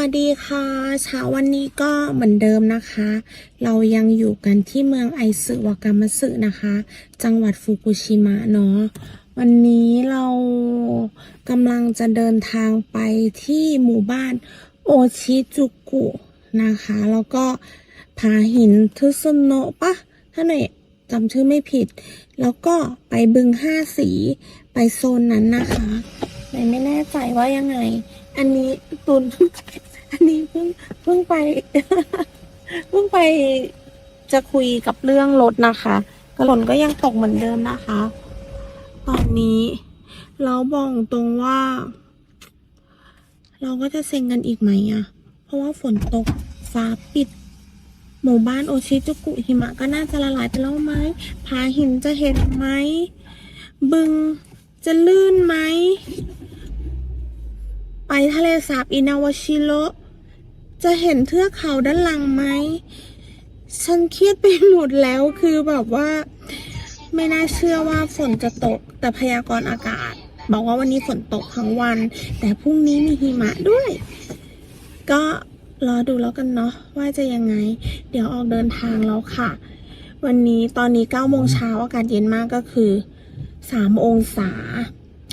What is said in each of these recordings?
วัสดีค่ะเช้าวันนี้ก็เหมือนเดิมนะคะ เรายังอยู่กันที่เมืองไอซึวากามาสึนะคะ จังหวัดฟุกุชิมะเนาะวันนี้เรากำลังจะเดินทางไปที่หมู่บ้านโอชิจุกุนะคะ แล้วก็ผาหินทึซุโนะปะถ้าหน่อยจำชื่อไม่ผิด แล้วก็ไปบึงห้าสีไปโซนนั้นนะคะหน่อยไม่แน่ใจว่ายังไง อันนี้ตุน อันนี้เพิ่งเพิ่งไป เพิ่งไปจะคุยกับเรื่องรถนะคะ กระหล่นก็ยังตกเหมือนเดิมนะคะ ตอนนี้เราบอกตรงว่า เราก็จะเซ็งกันอีกไหมอะเพราะว่าฝนตกฟ้าปิด หมู่บ้านโอชิจุกุหิมะก็น่าจะละลายไปแล้วไหมผาหินจะเห็นไหมบึงจะลื่นไหม ไปทะเลสาบอินาวาชิโรจะเห็นเทือกเขาด้านหลังไหม ฉันเครียดไปหมดแล้วคือแบบว่า ไม่น่าเชื่อว่าฝนจะตก แต่พยากรณ์อากาศ บอกว่าวันนี้ฝนตกทั้งวัน แต่พรุ่งนี้มีหิมะด้วย ก็รอดูแล้วกันเนาะว่าจะยังไง เดี๋ยวออกเดินทางแล้วค่ะ วันนี้ตอนนี้9โมงเช้าอากาศเย็นมากก็คือ 3 องศา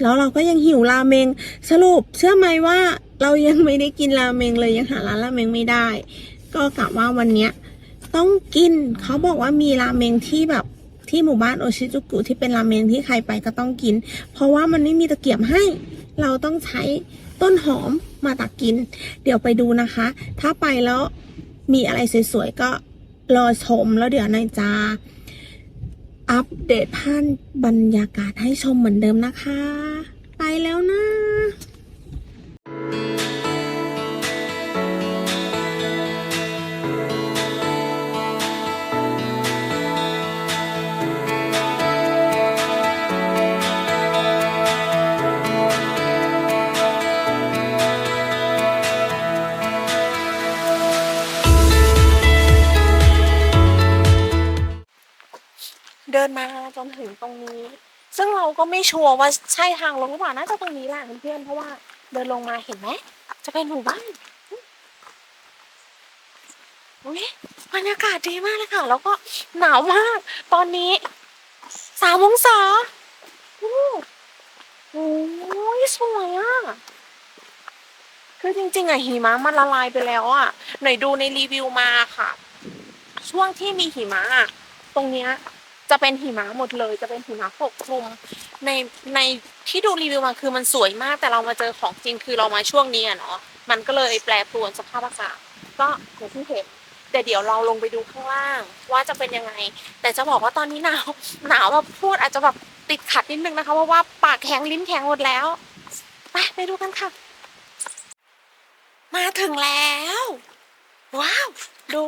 แล้วเราก็ยังหิวราเมง สรุปเชื่อไหมว่าเรายังไม่ได้กินราเมงเลยยังหาร้านราเมงไม่ได้ ก็กะว่าวันเนี้ยต้องกินเขาบอกว่ามีราเมงที่แบบที่หมู่บ้านโอชิจุกุที่เป็นราเมงที่ใครไปก็ต้องกิน เพราะว่ามันไม่มีตะเกียบให้ เราต้องใช้ต้นหอมมาตักกิน เดี๋ยวไปดูนะคะ ถ้าไปแล้วมีอะไรสวยๆก็รอชมแล้วเดี๋ยวนายจะอัปเดตภาพบรรยากาศให้ชมเหมือนเดิมนะคะ นมาจนถึงตรงนี้ ซึ่งเราก็ไม่ชัวร์ว่าใช่ทางลงหรือเปล่าน่าจะตรงนี้แหละเพื่อนๆเพราะว่าเดินลงมาเห็นไหมจะเป็นหมู่บ้านอุ้ยบรรยากาศดีมากเลยค่ะ แล้วก็หนาวมาก ตอนนี้สามองศาโอ้โหสวยอะคือจริงๆอะหิมะมันละลายไปแล้วอะหน่อยดูในรีวิวมาค่ะ ช่วงที่มีหิมะตรงเนี้ย จะเป็นหิมะหมดเลย จะเป็นหิมะปกคลุม ในในที่ดูรีวิวมาคือมันสวยมาก แต่เรามาเจอของจริงคือเรามาช่วงนี้อะเนาะมันก็เลยแปรปรวนสภาพอากาศก็อย่างที่เห็นแต่เดี๋ยวเราลงไปดูข้างล่าง ว่าจะเป็นยังไง แต่จะบอกว่าตอนนี้หนาวหนาวแบบพูดอาจจะแบบติดขัดนิดนึงนะคะเพราะว่าปากแข็งลิ้นแข็งหมดแล้วไปไปดูกันค่ะ มาถึงแล้ว ว้าว ดู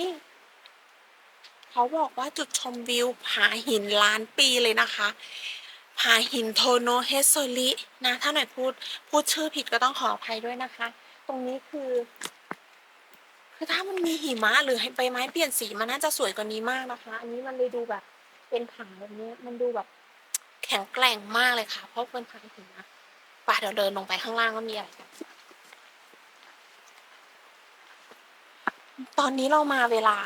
นี่ เขาบอกว่าจุดชมวิวผาหินล้านปีเลยนะคะผาหินโทโนเฮสโซรินะ ถ้าหน่อยพูดพูดชื่อผิดก็ต้องขออภัยด้วยนะคะ ตรงนี้คือ คือถ้ามันมีหิมะหรือใบไม้เปลี่ยนสีมันน่าจะสวยกว่านี้มากนะคะ อันนี้มันเลยดูแบบ เป็นผาแบบนี้มันดูแบบ แข็งแกร่งมากเลยค่ะ เพราะเป็นผาหิมะไป่ะเดี๋ยวเดินลงไปข้างล่างก็มีอะไรตอนนี้เรามาเวลา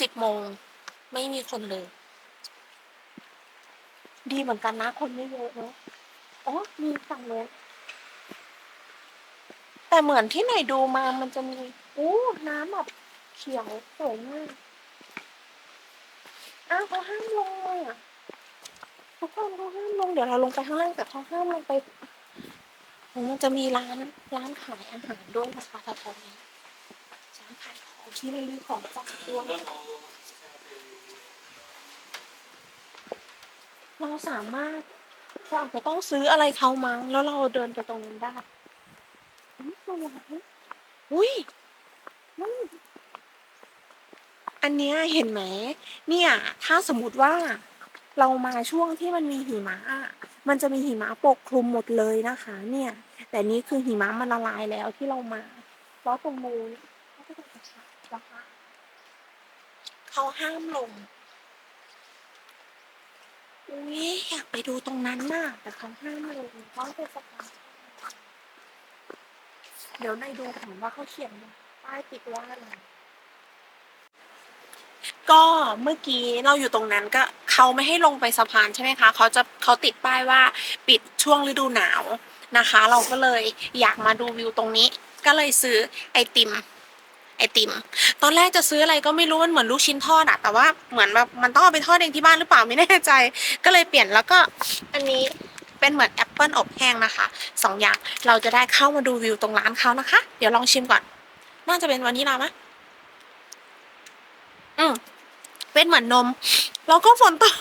สิบโมง ไม่มีคนเลย ดีเหมือนกันนะ คนไม่เยอะเนอะอ๋อมีฝั่งโน้นแต่เหมือนที่ไหนดูมามันจะมีอู้น้ำแบบเขียวสวยมากอ้าวเขาห้ามลงอะทุกคนเขาห้ามลงเดี๋ยวเราลงไปข้างล่างแต่เขาห้ามลงไปโอ้มันจะมีร้านร้านขายอาหารด้วยนะคะแถวๆนี้ร้านขายของที่ระลึกของฝากด้วย เราสามารถเราอาจจะต้องซื้ออะไรเขามั้ง แล้วเราเดินไปตรงนั้นได้อุ้ยนั่นอันเนี้ยเห็นไหมเนี่ย ถ้าสมมติว่าเรามาช่วงที่มันมีหิมะ มันจะมีหิมะปกคลุมหมดเลยนะคะ เนี่ย แต่นี่คือหิมะมันละลายแล้วที่เรามาเพราะตรงนู้นเขาห้ามลง อุ้ยอยากไปดูตรงนั้นน่ะ แต่เขาห้ามลงเพราะเป็นสะพานเดี๋ยวในดูก่อนว่าเขาเขียนป้ายติดว่าอะไร ก็เมื่อกี้เราอยู่ตรงนั้นก็เขาไม่ให้ลงไปสะพานใช่ไหมคะเขาจะเขาติดป้ายว่าปิดช่วงฤดูหนาวนะคะ เราก็เลยอยากมาดูวิวตรงนี้ ก็เลยซื้อไอติม ไอติม ตอนแรกจะซื้ออะไรก็ไม่รู้มันเหมือนลูกชิ้นทอดอะแต่ว่าเหมือนแบบมันต้องเอาไปทอดเองที่บ้านหรือเปล่าไม่แน่ใจ ก็เลยเปลี่ยนแล้วก็อันนี้เป็นเหมือนแอปเปิลอบแห้งนะคะสองอย่างเราจะได้เข้ามาดูวิวตรงร้านเขานะคะ เดี๋ยวลองชิมก่อน น่าจะเป็นวานิลลาไหมอืมเป็นเหมือนนม แล้วก็ฝนตก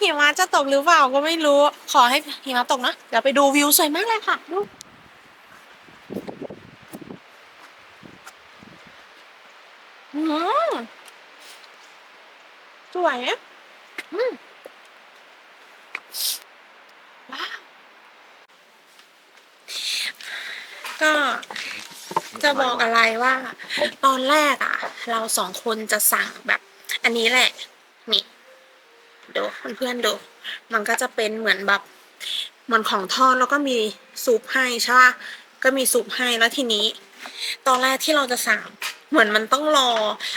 หิมะจะตกหรือเปล่าก็ไม่รู้ ขอให้หิมะตกนะเดี๋ยวไปดูวิวสวยมากเลยค่ะดู อืมสวยอะอืมว้าว ก็จะบอกอะไรว่า ตอนแรกอะ เราสองคนจะสั่งแบบ อันนี้แหละ นี่ดูเพื่อนๆดู มันก็จะเป็นเหมือนแบบเหมือนของทอดแล้วก็มีซุปให้ใช่ปะก็มีซุปให้แล้วทีนี้ ตอนแรกที่เราจะสั่ง เหมือนมันต้องรอ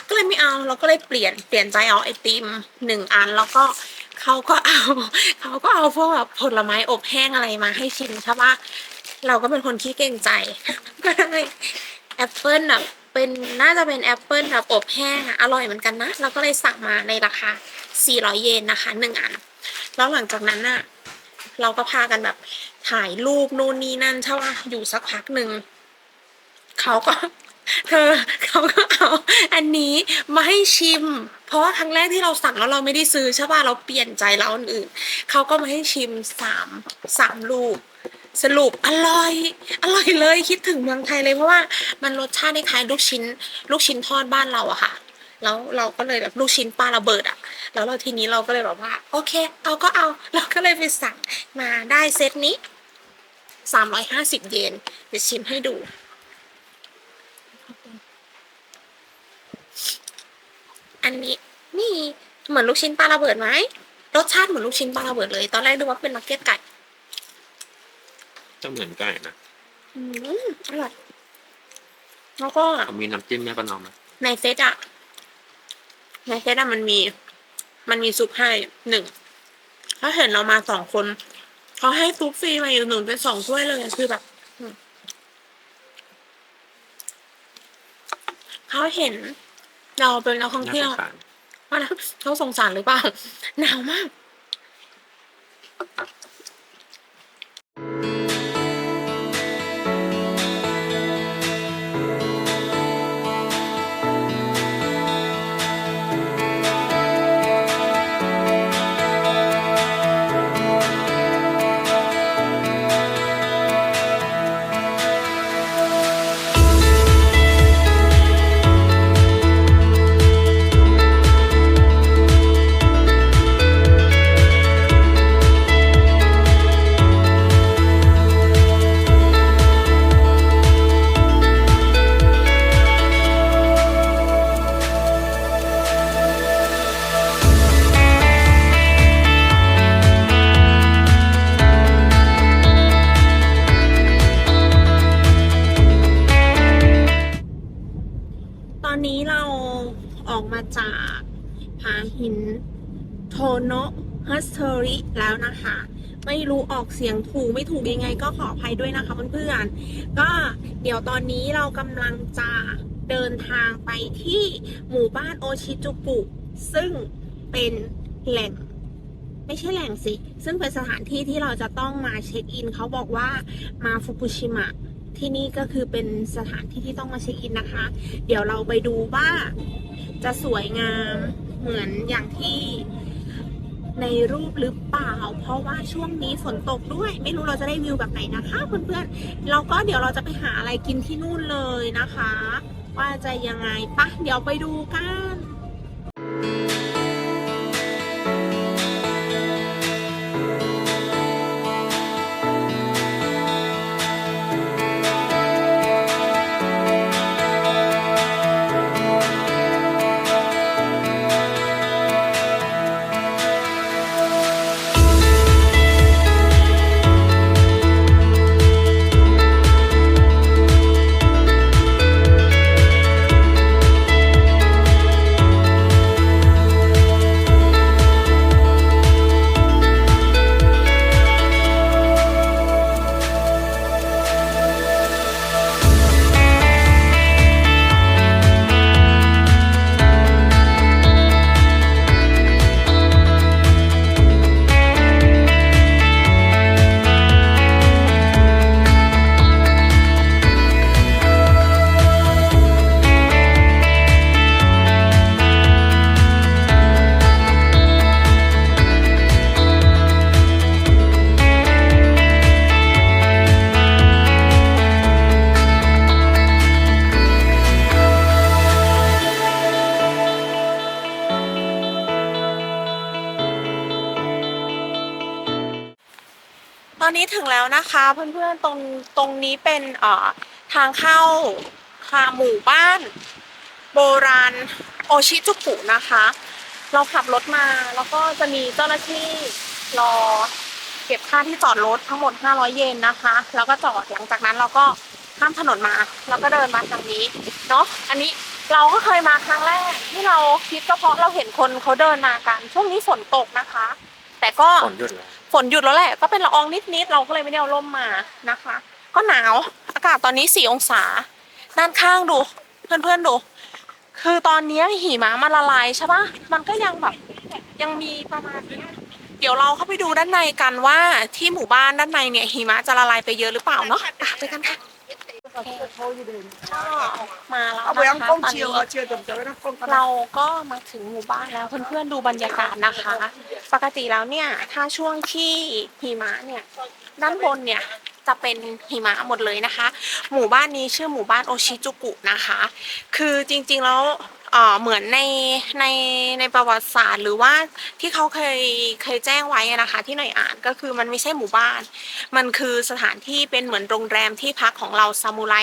ก็เลยไม่เอาเราก็เลยเปลี่ยนเปลี่ยนใจเอาไอติมหนึ่งอันแล้วก็เขาก็เอาเขาก็เอาพวกแบบผลไม้อบแห้งอะไรมาให้ชิมใช่ปะเราก็เป็นคนขี้เกรงใจก็ได้แอปเปิลแบบเป็นน่าจะเป็นแอปเปิลแบบอบแห้งอะอร่อยเหมือนกันนะเราก็เลยสั่งมาในราคา 400 เยนนะคะหนึ่งอัน แล้วหลังจากนั้นน่ะเราก็พากันแบบถ่ายรูปนู่นนี่นั่นใช่ปะอยู่สักพักหนึ่งเขาก็ เธอเขาก็เอาอันนี้มาให้ชิม เพราะว่าครั้งแรกที่เราสั่งแล้วเราไม่ได้ซื้อใช่ป่ะเราเปลี่ยนใจแล้วอันอื่นเขาก็มาให้ชิมสามสามลูก สรุปอร่อย อร่อยเลยคิดถึงเมืองไทยเลยเพราะว่ามันรสชาติคล้ายลูกชิ้น ลูกชิ้นทอดบ้านเราอะค่ะ แล้วเราก็เลยแบบลูกชิ้นปลาระเบิดอะแล้วเราทีนี้เราก็เลยแบบว่า โอเค เอาก็เอาเราก็เลยไปสั่งมาได้เซตนี้สามร้อยห้าสิบเยนเดี๋ยวชิมให้ดู อันนี้นี่เหมือนลูกชิ้นปลาระเบิดไหมรสชาติเหมือนลูกชิ้นปลาระเบิดเลย ตอนแรกดูว่าเป็นนักเก็ตไก่จะเหมือนไก่นะอืมอร่อยแล้วก็เขามีน้ำจิ้มแม่ประนอมไหมในเซตอะในเซตอะมันมี มันมีซุปให้หนึ่งถ้าเห็นเรามาสองคนเขาให้ซุปฟรีมาอยู่หนึ่งเป็นสองถ้วยเลยคือแบบอืมเขาเห็น เราเป็นนักท่องน่าเที่สยวงสารว่าแล้วเขาสงสารหรือเปล่าหนาวมาก รู้ออกเสียงถูกไม่ถูกยังไง ก็ขออภัยด้วยนะคะเพื่อนๆก็เดี๋ยวตอนนี้เรากำลังจะเดินทางไปที่หมู่บ้านโอชิจูกุซึ่งเป็นแหล่งไม่ใช่แหล่งสิ ซึ่งเป็นสถานที่ที่เราจะต้องมาเช็คอิน เขาบอกว่ามาฟุกุชิมะ ที่นี่ก็คือเป็นสถานที่ที่ต้องมาเช็คอินนะคะ เดี๋ยวเราไปดูว่าจะสวยงามเหมือนอย่างที่ ในรูปหรือเปล่า เพราะว่าช่วงนี้ฝนตกด้วย ไม่รู้เราจะได้วิวแบบไหนนะคะเพื่อนๆเราก็เดี๋ยวเราจะไปหาอะไรกินที่นู่นเลยนะคะ ว่าจะยังไงปะเดี๋ยวไปดูกัน เพื่อนๆตรงตรงนี้เป็นเอ่อทางเข้าค่ะหมู่บ้าน โบราณโอชิจุกุนะคะ เราขับรถมาแล้วก็จะมีเจ้าหน้าที่รอเก็บค่าที่จอดรถทั้งหมด 500 เยนนะคะ แล้วก็จอดหลังจากนั้นเราก็ข้ามถนนมาแล้วก็เดินมาทางนี้เนาะอันนี้เราก็เคยมาครั้งแรก ที่เราคิดก็เพราะเราเห็นคนเขาเดินมากัน ช่วงนี้ฝนตกนะคะ แต่ก็ฝนหยุดแล้ว ฝนหยุดแล้วแหละ ก็เป็นละอองนิดๆเราก็เลยไม่ได้เอาร่มมานะคะ ก็หนาวอากาศตอนนี้สี่องศา ด้านข้างดู เพื่อนๆดู คือตอนนี้หิมะมันละลายใช่ปะมันก็ยังแบบยังมีประมาณนี้เดี๋ยวเราเข้าไปดูด้านในกันว่าที่หมู่บ้านด้านในเนี่ยหิมะจะละลายไปเยอะหรือเปล่าเนาะไปกันค่ะ มาแล้วเอาไปนะเอาคะกตล้อองนเยวนี้เเชียวจมจะไม่ต้องล้องเราก็มาถึงหมู่บ้านแล้วเพื่อนๆดูบรรยากาศนะคะ ปกติแล้วเนี่ยถ้าช่วงที่หิมะเนี่ยด้านบนเนี่ยจะเป็นหิมะหมดเลยนะคะ หมู่บ้านนี้ชื่อหมู่บ้านโอชิจูกุนะคะ คือจริงๆแล้ว เหมือนในในในประวัติศาสตร์ หรือว่าที่เขาเคยเคยแจ้งไว้นะคะ ที่หน่อยอ่านก็คือมันไม่ใช่หมู่บ้าน มันคือสถานที่เป็นเหมือนโรงแรมที่พักของเราซามูไร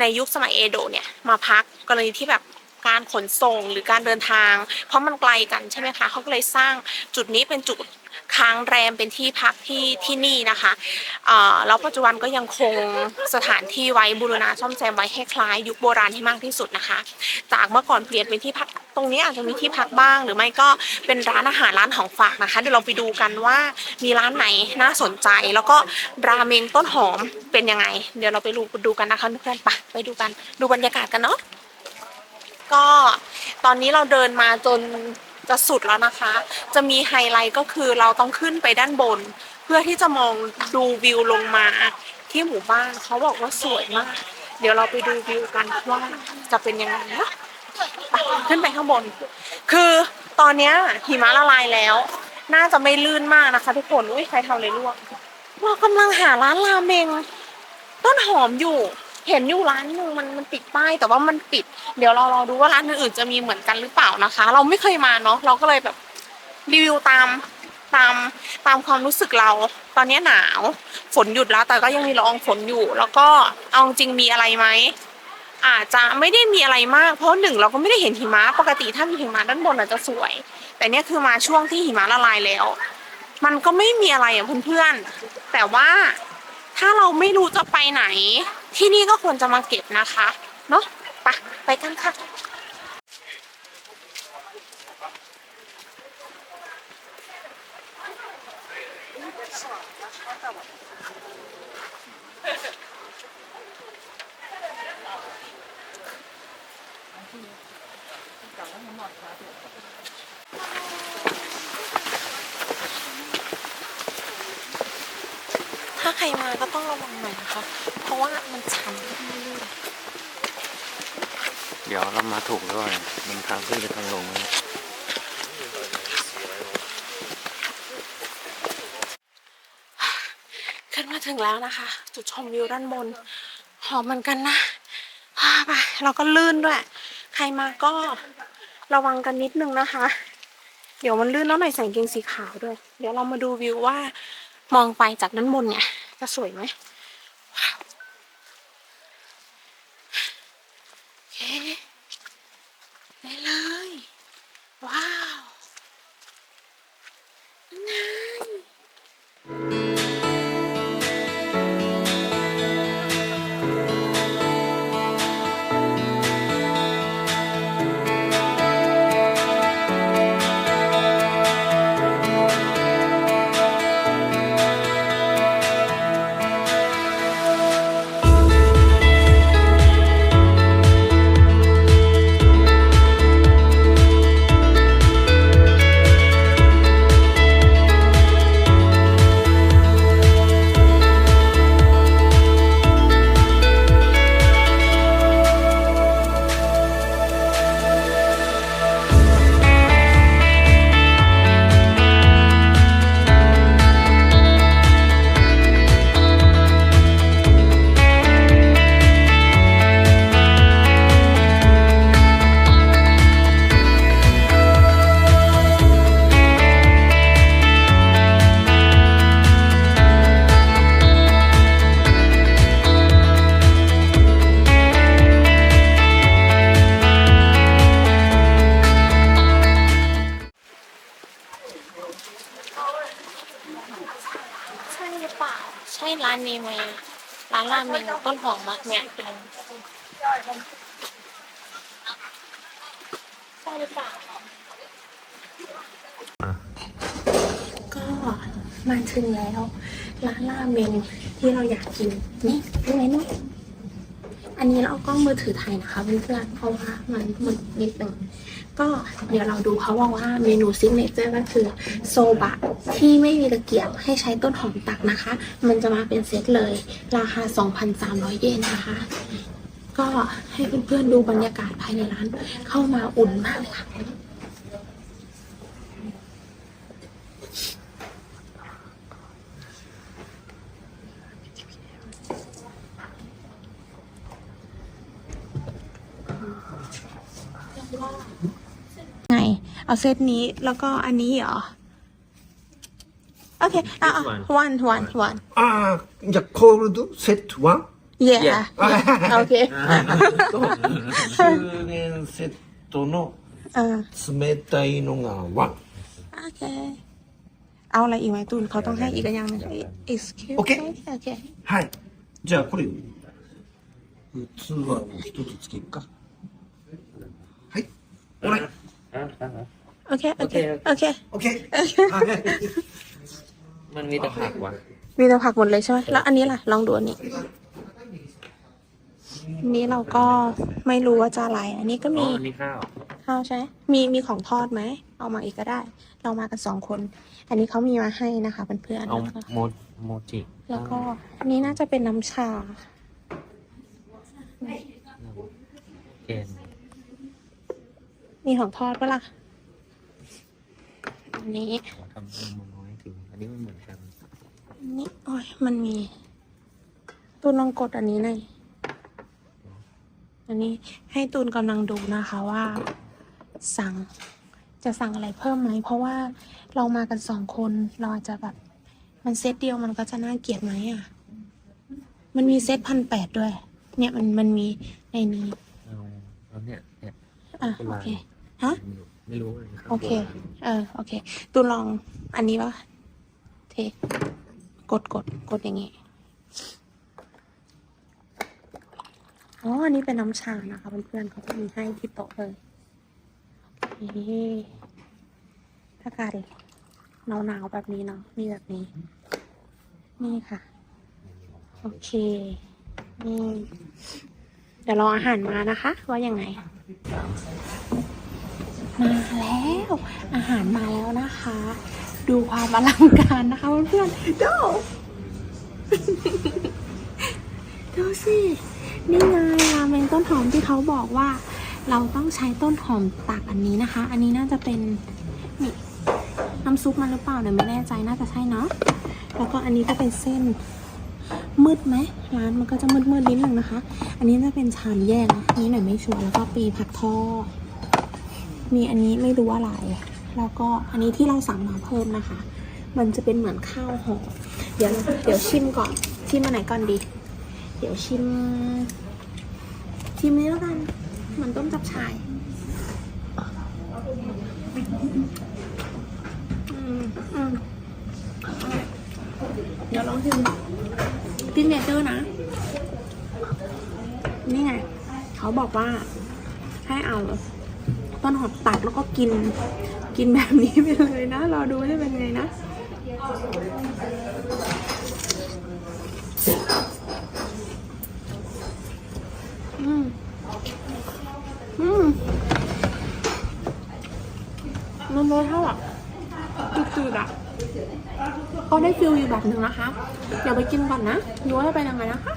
ในยุคสมัยเอโดะเนี่ยมาพักกรณีที่แบบการขนส่งหรือการเดินทาง เพราะมันไกลกันใช่ไหมคะเขาก็เลยสร้างจุดนี้เป็นจุด ค้างแรมเป็นที่พักที่ที่นี่นะคะแล้วปัจจุบันก็ยังคงสถานที่ไว้บูรณะซ่อมแซมไว้ให้คล้ายยุคโบราณให้มากที่สุดนะคะ จากเมื่อก่อนเปลี่ยนเป็นที่พักตรงนี้อาจจะมีที่พักบ้าง หรือไม่ก็เป็นร้านอาหารร้านของฝากนะคะเดี๋ยวเราไปดูกันว่ามีร้านไหนน่าสนใจ แล้วก็ราเมงต้นหอมเป็นยังไง เดี๋ยวเราไปดูดูกันนะคะเพื่อนๆไปไปดูกันดูบรรยากาศกันเนาะก็ตอนนี้เราเดินมาจน จะสุดแล้วนะคะ จะมีไฮไลท์ก็คือเราต้องขึ้นไปด้านบน เพื่อที่จะมองดูวิวลงมาที่หมู่บ้านเขาบอกว่าสวยมาก เดี๋ยวเราไปดูวิวกันว่าจะเป็นยังไงนะไปขึ้นไปข้างบน คือตอนนี้หิมะละลายแล้ว น่าจะไม่ลื่นมากนะคะ ทุกคนอุ้ยใครทำอะไรล่วงเรากำลังหาร้านราเมงต้นหอมอยู่ เห็นอยู่ร้านหนึ่งมันมันปิดป้ายแต่ว่ามันปิด เดี๋ยวเรารอดูว่าร้านอื่นๆจะมีเหมือนกันหรือเปล่านะคะ เราไม่เคยมาเนาะเราก็เลยแบบรีวิวตามตามตามความรู้สึกเรา ตอนนี้หนาวฝนหยุดแล้ว แต่ก็ยังมีละอองฝนอยู่ แล้วก็เอาจริงมีอะไรไหมอาจจะไม่ได้มีอะไรมาก เพราะหนึ่งเราก็ไม่ได้เห็นหิมะปกติถ้ามีหิมะด้านบนอาจจะสวย แต่เนี่ยคือมาช่วงที่หิมะละลายแล้ว มันก็ไม่มีอะไรอะเพื่อนๆแต่ว่าถ้าเราไม่รู้จะไปไหน ที่นี่ก็ควรจะมาเก็บนะคะ เนาะไปไปกันค่ะถ้าใค รมาก็ต้องระวังหน่อยนะคะ เพราะว่ามันชันลื่นเดี๋ยวเรามาถูกด้วยมันทางขึ้นไปทางลงนะขึ้นมาถึงแล้วนะคะ จุดชมวิวด้านบน หอมเหมือนกันนะอ่าไปเราก็ลื่นด้วย ใครมาก็ระวังกันนิดนึงนะคะ เดี๋ยวมันลื่นแล้วหน่อยใส่กางเกงสีขาวด้วย เดี๋ยวเรามาดูวิวว่ามองไปจากด้านบนเนี่ย จะสวยไหม ต้นหอมมากเนี่ยใช่หรือเปล่าก็มาถึงแล้วร้านราเมงที่เราอยากกินนี่เป็นไงนี่อันนี้เราเอากล้องมือถือถ่ายนะคะเพื่อนๆเพราะว่ามันมันนิดหนึ่ง ก็เดี๋ยวเราดูเขาบอกว่าเมนูซิกเนเจอร์ก็คือโซบะที่ไม่มีตะเกียบให้ใช้ต้นหอมตักนะคะ มันจะมาเป็นเซตเลย ราคา 2,300 เยนนะคะ ก็ให้เพื่อนๆดูบรรยากาศภายในร้านเข้ามาอุ่นมากเลยค่ะ ไง เอาเซตนี้แล้วก็อันนี้เหรอ โอเคอ่ะอ่ะ one one one 아, 이제 콜드 세트 원? yeah โอเค 또 수gen 세트の เออ 冷たいのがワン。 โอเค เอาอะไรอีกไหมตูนเขาต้องให้อีกอย่างหนึง excuse โอเค me โอเค はい。じゃあこれ、器を一つつけるか。 เค โอเค โอเค โอเค มันมีแต่ผักวะมีแต่ผักหมดเลยใช่ไหมแล้วอันนี้ล่ะ ลองดูอันนี้ นี้เราก็ไม่รู้ว่าจะอะไร อันนี้ก็มีมีข้าวใช่ มี มีของทอดไหม เอามาอีกก็ได้ เรามากันสองคน อันนี้เขามีมาให้นะคะเพื่อนๆเอาโมโมจิ แล้วก็อันนี้น่าจะเป็นน้ำชามีของทอดปะล่ะ อันนี้ขอทำเป็นน้อยถึงอันนี้มันเหมือนกันอันนี้โอ้ยมันมี ตูนลองกดอันนี้หน่อยอันนี้ให้ตูนกำลังดูนะคะว่า สั่งจะสั่งอะไรเพิ่มไหมเพราะว่าเรามากันสองคนเราอาจจะแบบ มันเซตเดียวมันก็จะน่าเกลียดไหมอะ มันมีเซตพันแปดด้วย เนี่ยมันมันมีในนี้เอาเอาเนี่ยเนี่ยอะโอเคฮะ ไม่รู้เลยรับโอเค เออ โอเค ตูนลองอันนี้ปะเทกดกดกดอย่างงี้ อ๋อ อันนี้เป็นน้ำชานะคะเพื่อนๆเขาจะมีให้ที่โต๊ะเลยโอเคถ้าอากาศหนาวๆแบบนี้เนาะ มีแบบนี้ นี่ค่ะ โอเค นี่ เดี๋ยวรออาหารมานะคะ ว่ายังไง มาแล้ว อาหารมาแล้วนะคะ ดูความอลังการนะคะเพื่อนๆดูดูสินี่ไงราเมงต้นหอมที่เขาบอกว่า เราต้องใช้ต้นหอมตักอันนี้นะคะ อันนี้น่าจะเป็นนี่น้ำซุปมันหรือเปล่าเนี่ยไม่แน่ใจน่าจะใช่เนาะแล้วก็อันนี้ก็เป็นเส้นมืดไหมร้านมันก็จะมืดมืดๆนิดนึงนะคะ อันนี้น่าจะเป็นชามแยกนะนี้หน่อยไม่ชัวร์แล้วก็ปีผักทอด มีอันนี้ไม่รู้ว่าอะไร แล้วก็อันนี้ที่เราสั่งมาเพิ่มนะคะ มันจะเป็นเหมือนข้าวห่อเดี๋ยวเดี๋ยวชิมก่อน ชิมอันไหนก่อนดี เดี๋ยวชิม ชิมนี้แล้วกันเหมือนต้มจับฉ่ายเดี๋ยวลองชิมพิเนเจอร์นะ นี่ไง เขาบอกว่าให้เอา ต้นหอมตัดแล้วก็กินกินแบบนี้ไปเลยนะรอดูจะเป็นไงนะอืมอืมมันรสชาติแบบจืดๆอะก็ได้ฟิลอยู่แบบหนึ่งนะคะ เดี๋ยวไปกินก่อนนะดูว่าจะเป็นยังไงนะคะ